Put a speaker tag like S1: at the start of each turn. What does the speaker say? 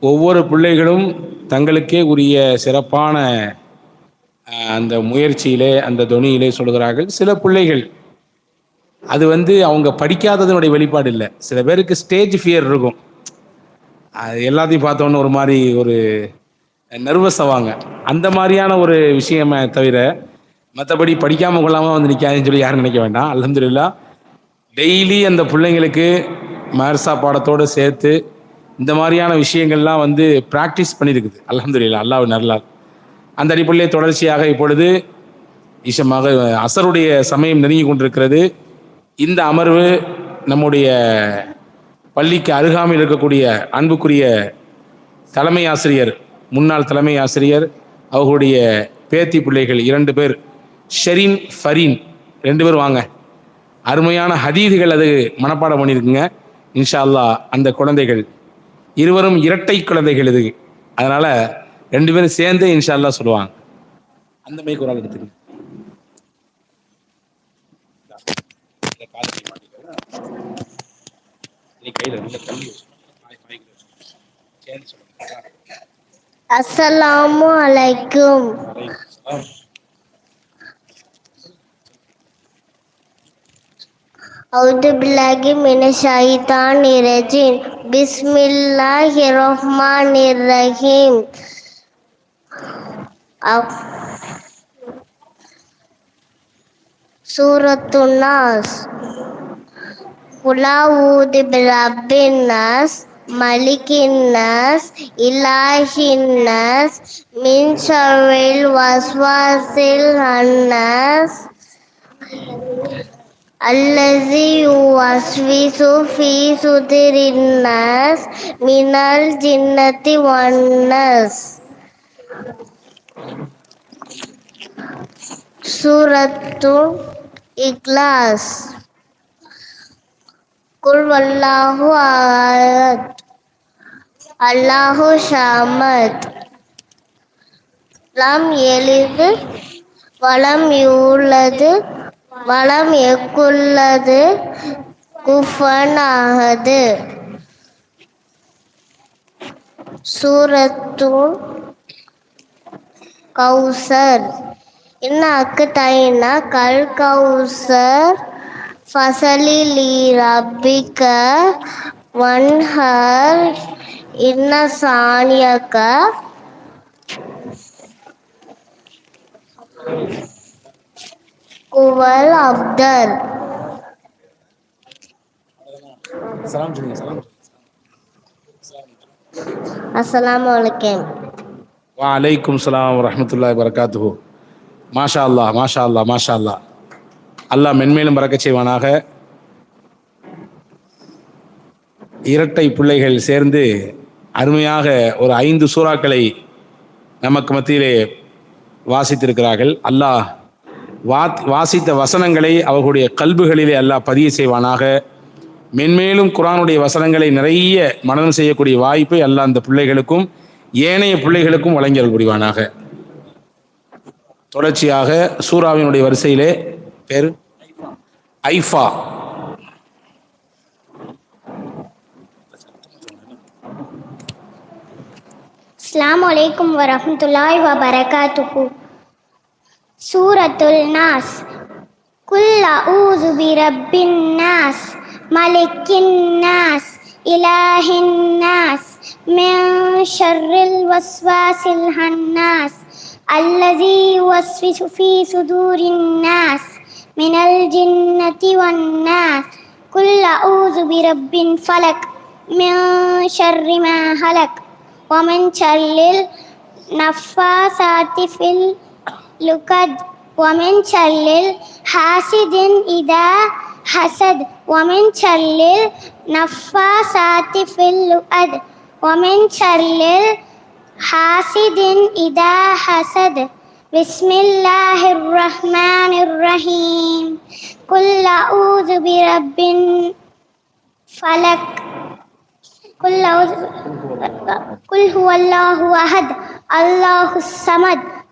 S1: ஒவ்வொரு பிள்ளைகளும் தங்களுக்கே உரிய சிறப்பான அந்த முயற்சியிலே அந்த துணியிலே சொல்கிறார்கள். சில பிள்ளைகள் அது வந்து அவங்க படிக்காததனுடைய வெளிப்பாடு இல்லை. சில பேருக்கு ஸ்டேஜ் ஃபியர் இருக்கும். அது எல்லாத்தையும் பார்த்தோன்னு ஒரு மாதிரி ஒரு நர்வஸ் ஆவாங்க. அந்த மாதிரியான ஒரு விஷயமே தவிர மற்றபடி படிக்காமல் கொள்ளாமல் வந்து நிற்காதுன்னு சொல்லி யாரும் நினைக்க வேண்டாம். அலமதுல்லா டெய்லி அந்த பிள்ளைங்களுக்கு மர்சா பாடத்தோடு சேர்த்து இந்த மாதிரியான விஷயங்கள்லாம் வந்து ப்ராக்டிஸ் பண்ணியிருக்குது அல்ஹம்துலில்லாஹ் அல்லாஹ் நல்லார் அந்த அடிப்படையிலே தொடர்ச்சியாக இப்பொழுது இஷமாக அசருடைய சமயம் நெருங்கி கொண்டிருக்கிறது. இந்த அமர்வு நம்முடைய பள்ளிக்கு அருகாமையில் இருக்கக்கூடிய அன்புக்குரிய தலைமை ஆசிரியர் முன்னாள் தலைமை ஆசிரியர் அவர்களுடைய பேத்தி பிள்ளைகள் இரண்டு பேர் ஷெரீன் ஃபரீன் ரெண்டு பேர் வாங்க. அருமையான ஹதீதுகள் அது மனப்பாடம் பண்ணியிருக்குங்க இன்ஷா அல்லாஹ் அந்த குழந்தைகள் இருவரும் இரட்டை குழந்தைகள் இது. அதனால ரெண்டு பேரும் சேர்ந்து இன்ஷா அல்லாஹ் சொல்லுவாங்க. அந்த மாதிரி. சேர்ந்து சொல்லுங்க.
S2: அஸ்ஸலாமு அலைக்கும். அவுது பில்லாகி மினஷைத்தான் இரஜின் பிஸ்மில்லாஹி ரஹ்மானிர் ரஹீம் சூரத்து நாஸ் குலாவூதி பிரப்பின் நாஸ் மலிக்கின் நாஸ் இலாஹின் நாஸ் மின் ஷர்ரில் வஸ்வாசில் ஹன்னாஸ் الذي يوسوس في صدر الناس من الجنة والناس سورة إخلاص قل والله أحد الله صمد لم يلد ولم يولد வளம் எக்குள்ளது குஃபனாகது. சூரத்துல் கௌசர். என்ன அக்கு தைனா கல் கௌசர் ஃபசலிலி ரப்பிக்க வன்ஹர் இன்ன சாணியக்க குவல் அப்தர் அஸ்ஸலாமு அலைக்கும்
S1: வலைக்கும் சலாம் வரமத்துல்லாய் வரகாத்துஹு மாஷா அல்லாஹ் மாஷா அல்லாஹ் மாஷா அல்லாஹ் அல்லாஹ் மென்மேலும் பறக்கச் செய்வானாக. இரட்டை பிள்ளைகள் சேர்ந்து அருமையாக ஒரு ஐந்து சூறாக்களை நமக்கு மத்தியிலே வாசித்திருக்கிறார்கள். அல்லாஹ் வாசித்த வசனங்களை அவர்களுடைய கல்புகளிலே அல்லாஹ் பதிய செய்வானாக. மென்மேலும் குரானுடைய வசனங்களை நிறைய மனனம் செய்யக்கூடிய வாய்ப்பை அல்லாஹ் அந்த பிள்ளைகளுக்கும் ஏனைய பிள்ளைகளுக்கும் வழங்கியல் புரிவானாக. தொடர்ச்சியாக சூறாவினுடைய வரிசையிலே பேர்? ஐஃபா.
S2: அஸ்ஸலாமு அலைக்கும் வரஹ்மத்துல்லாஹி வபரகாத்துஹு. சூரத்துல் நாஸ் குல் அஊது பிரப்பின் நாஸ் மலிக்கின் நாஸ் இலாஹின் நாஸ் மின் ஷர்ரில் வஸ்வாசில் ஹன்னாஸ் الذي يوسوس في صدور الناس من الجنة والناس قل أعوذ برب فلك من شر ما هلك ومن شر النفاثات في العقد ومن شر حاسد إذا حسد ومن شر النفاثات في العقد ومن شر حاسد إذا حسد بسم الله الرحمن الرحيم قل أعوذ برب فلك قل أعوذ قل هو الله أحد الله الصمد